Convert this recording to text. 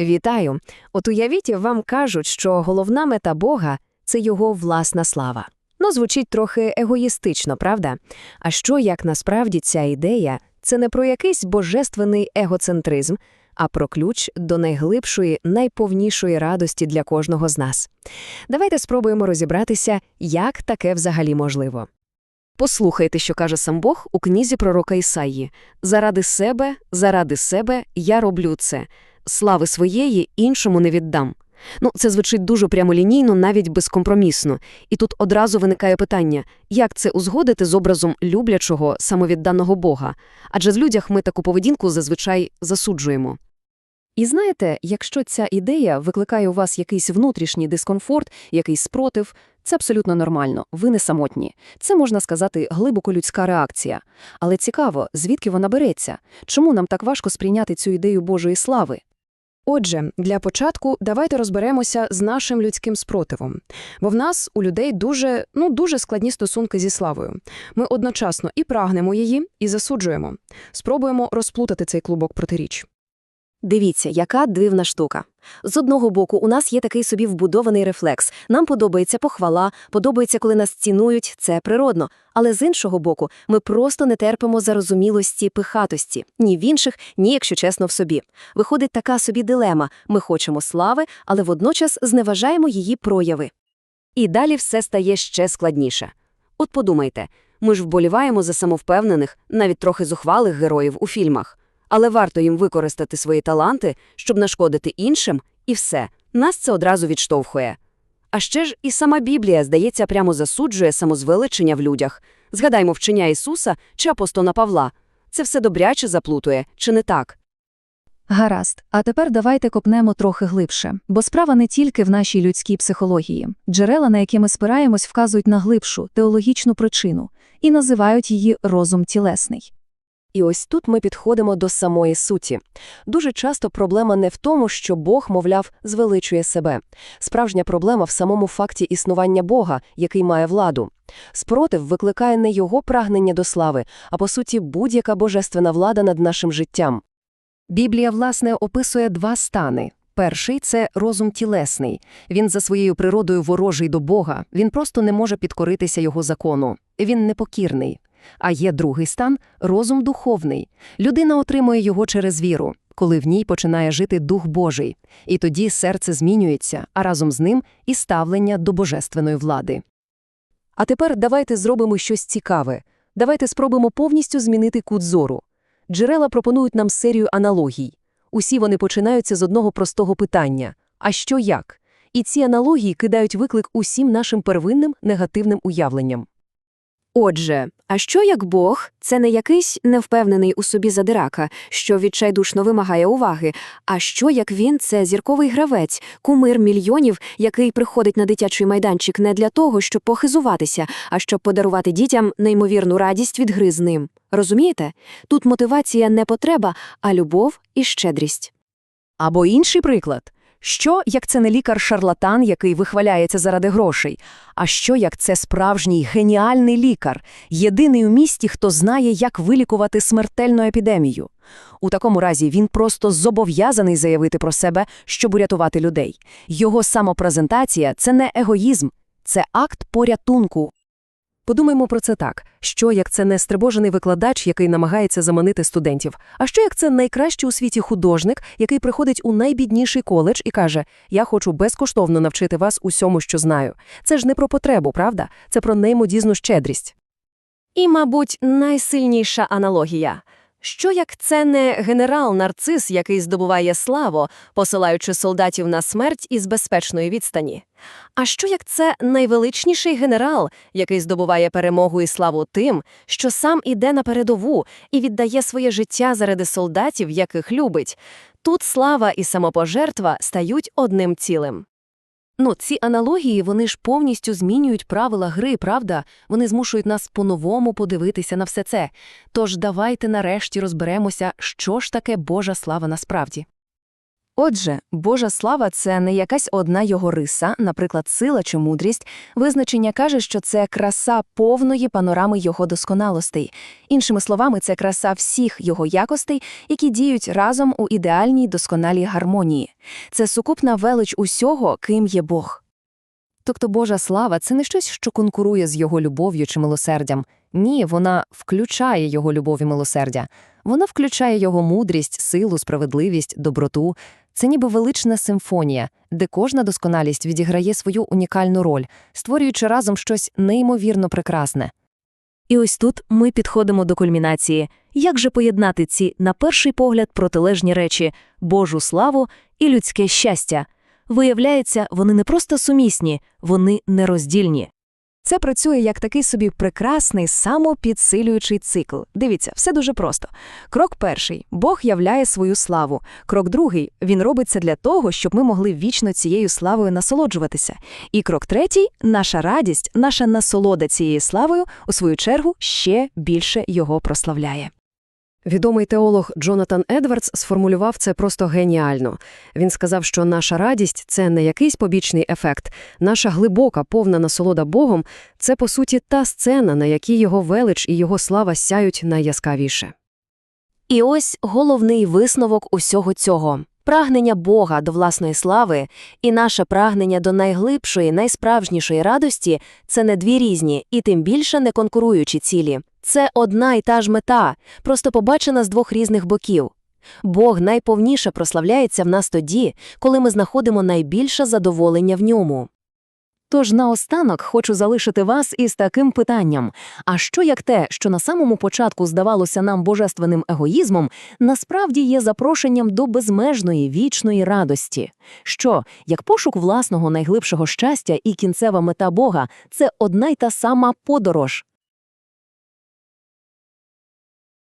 Вітаю! От уявіть, вам кажуть, що головна мета Бога це його власна слава. Ну, звучить трохи егоїстично, правда? А що, як насправді ця ідея це не про якийсь божественний егоцентризм, а про ключ до найглибшої, найповнішої радості для кожного з нас. Давайте спробуємо розібратися, як таке взагалі можливо. Послухайте, що каже сам Бог у книзі пророка Ісаї. «Заради себе, заради себе я роблю це. Слави своєї іншому не віддам». Ну, це звучить дуже прямолінійно, навіть безкомпромісно. І тут одразу виникає питання, як це узгодити з образом люблячого, самовідданого Бога? Адже в людях ми таку поведінку зазвичай засуджуємо. І знаєте, якщо ця ідея викликає у вас якийсь внутрішній дискомфорт, якийсь спротив, це абсолютно нормально, ви не самотні. Це, можна сказати, глибоко людська реакція. Але цікаво, звідки вона береться? Чому нам так важко сприйняти цю ідею Божої слави? Отже, для початку давайте розберемося з нашим людським спротивом. Бо в нас, у людей, дуже, ну, дуже складні стосунки зі славою. Ми одночасно і прагнемо її, і засуджуємо. Спробуємо розплутати цей клубок протиріч. Дивіться, яка дивна штука. З одного боку, у нас є такий собі вбудований рефлекс. Нам подобається похвала, подобається, коли нас цінують, це природно. Але з іншого боку, ми просто не терпимо зарозумілості, пихатості. Ні в інших, ні, якщо чесно, в собі. Виходить така собі дилема. Ми хочемо слави, але водночас зневажаємо її прояви. І далі все стає ще складніше. От подумайте, ми ж вболіваємо за самовпевнених, навіть трохи зухвалих героїв у фільмах. Але варто їм використати свої таланти, щоб нашкодити іншим, і все, нас це одразу відштовхує. А ще ж і сама Біблія, здається, прямо засуджує самозвеличення в людях. Згадаймо вчення Ісуса чи апостола Павла. Це все добряче заплутує, чи не так? Гаразд, а тепер давайте копнемо трохи глибше, бо справа не тільки в нашій людській психології. Джерела, на які ми спираємось, вказують на глибшу теологічну причину і називають її розум тілесний. І ось тут ми підходимо до самої суті. Дуже часто проблема не в тому, що Бог, мовляв, звеличує себе. Справжня проблема в самому факті існування Бога, який має владу. Спротив викликає не його прагнення до слави, а по суті будь-яка божественна влада над нашим життям. Біблія, власне, описує два стани. Перший це розум тілесний. Він за своєю природою ворожий до Бога, він просто не може підкоритися його закону. Він непокірний. А є другий стан розум духовний. Людина отримує його через віру, коли в ній починає жити Дух Божий. І тоді серце змінюється, а разом з ним і ставлення до божественної влади. А тепер давайте зробимо щось цікаве. Давайте спробуємо повністю змінити кут зору. Джерела пропонують нам серію аналогій. Усі вони починаються з одного простого питання а що як? І ці аналогії кидають виклик усім нашим первинним негативним уявленням. Отже, а що як Бог – це не якийсь невпевнений у собі задирака, що відчайдушно вимагає уваги, а що як він – це зірковий гравець, кумир мільйонів, який приходить на дитячий майданчик не для того, щоб похизуватися, а щоб подарувати дітям неймовірну радість від гри з ним. Розумієте? Тут мотивація не потреба, а любов і щедрість. Або інший приклад. Що, як це не лікар-шарлатан, який вихваляється заради грошей? А що, як це справжній геніальний лікар, єдиний у місті, хто знає, як вилікувати смертельну епідемію? У такому разі він просто зобов'язаний заявити про себе, щоб урятувати людей. Його самопрезентація – це не егоїзм, це акт порятунку. Подумаймо про це так. Що, як це не стрибожений викладач, який намагається заманити студентів? А що, як це найкращий у світі художник, який приходить у найбідніший коледж і каже, я хочу безкоштовно навчити вас усьому, що знаю. Це ж не про потребу, правда? Це про неймодізну щедрість. І, мабуть, найсильніша аналогія. Що як це не генерал-нарцис, який здобуває славу, посилаючи солдатів на смерть із безпечної відстані? А що як це найвеличніший генерал, який здобуває перемогу і славу тим, що сам іде на передову і віддає своє життя заради солдатів, яких любить? Тут слава і самопожертва стають одним цілим. Ну, ці аналогії, вони ж повністю змінюють правила гри, правда? Вони змушують нас по-новому подивитися на все це. Тож давайте нарешті розберемося, що ж таке Божа слава насправді. Отже, Божа слава це не якась одна його риса, наприклад, сила чи мудрість. Визначення каже, що це краса повної панорами його досконалостей. Іншими словами, це краса всіх його якостей, які діють разом у ідеальній досконалій гармонії. Це сукупна велич усього, ким є Бог. Тобто Божа слава це не щось, що конкурує з його любов'ю чи милосердям. Ні, вона включає його любов і милосердя. Вона включає його мудрість, силу, справедливість, доброту. Це ніби велична симфонія, де кожна досконалість відіграє свою унікальну роль, створюючи разом щось неймовірно прекрасне. І ось тут ми підходимо до кульмінації. Як же поєднати ці, на перший погляд, протилежні речі – Божу славу і людське щастя? Виявляється, вони не просто сумісні, вони нероздільні. Це працює як такий собі прекрасний самопідсилюючий цикл. Дивіться, все дуже просто. Крок перший Бог являє свою славу. Крок другий він робить це для того, щоб ми могли вічно цією славою насолоджуватися. І крок третій наша радість, наша насолода цією славою, у свою чергу, ще більше його прославляє. Відомий теолог Джонатан Едвардс сформулював це просто геніально. Він сказав, що наша радість – це не якийсь побічний ефект. Наша глибока, повна насолода Богом – це, по суті, та сцена, на якій його велич і його слава сяють найяскравіше. І ось головний висновок усього цього. Прагнення Бога до власної слави і наше прагнення до найглибшої, найсправжнішої радості – це не дві різні і тим більше не конкуруючі цілі. Це одна й та ж мета, просто побачена з двох різних боків. Бог найповніше прославляється в нас тоді, коли ми знаходимо найбільше задоволення в ньому. Тож наостанок хочу залишити вас із таким питанням: а що як те, що на самому початку здавалося нам божественним егоїзмом, насправді є запрошенням до безмежної вічної радості? Що, як пошук власного найглибшого щастя і кінцева мета Бога, це одна й та сама подорож,